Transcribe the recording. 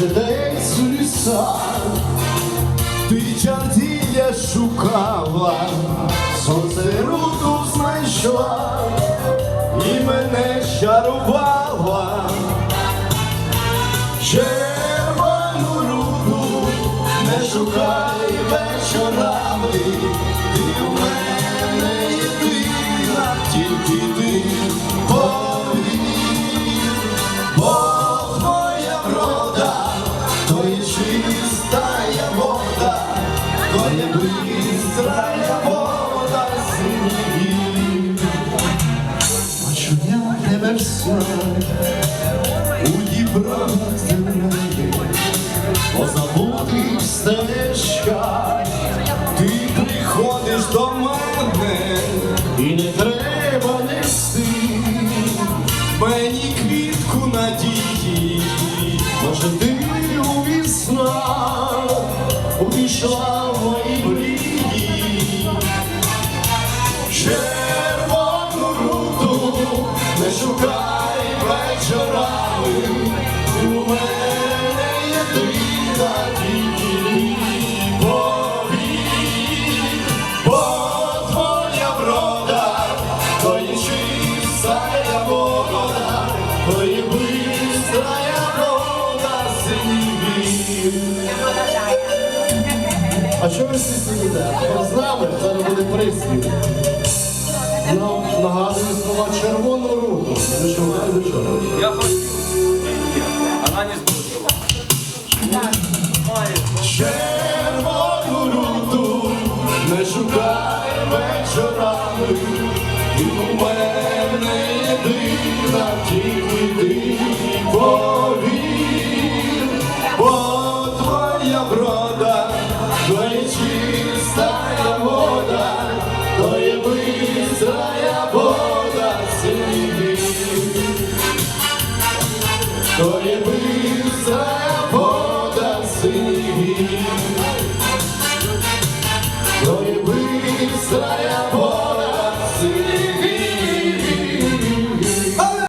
У лісах ти чартілля шукала, сонце руку знайшла і мене щарувала. Червону руку не шукай вечорами, чистая вода, то є бистрая вода синів. Бачу я тебе все у Дібрах земляних, по забутих стежках, ти приходиш до мене і не треба нести мені квітку надії, може ти увійшла в мої мрії. Червону руту не шукай вечорами, у мене єдина тільки повір, бо твоя врода, то є чистая вода, то А що ви всі сидите? З нами зараз буде приспів. Нам нагадує слова червону руку. Ви що, ви до чого? Я хочу. Не сбросила. Червону руту не шукай вечорами, і у мене єдина тільки ти бо то лібився вода синій, то лібився вода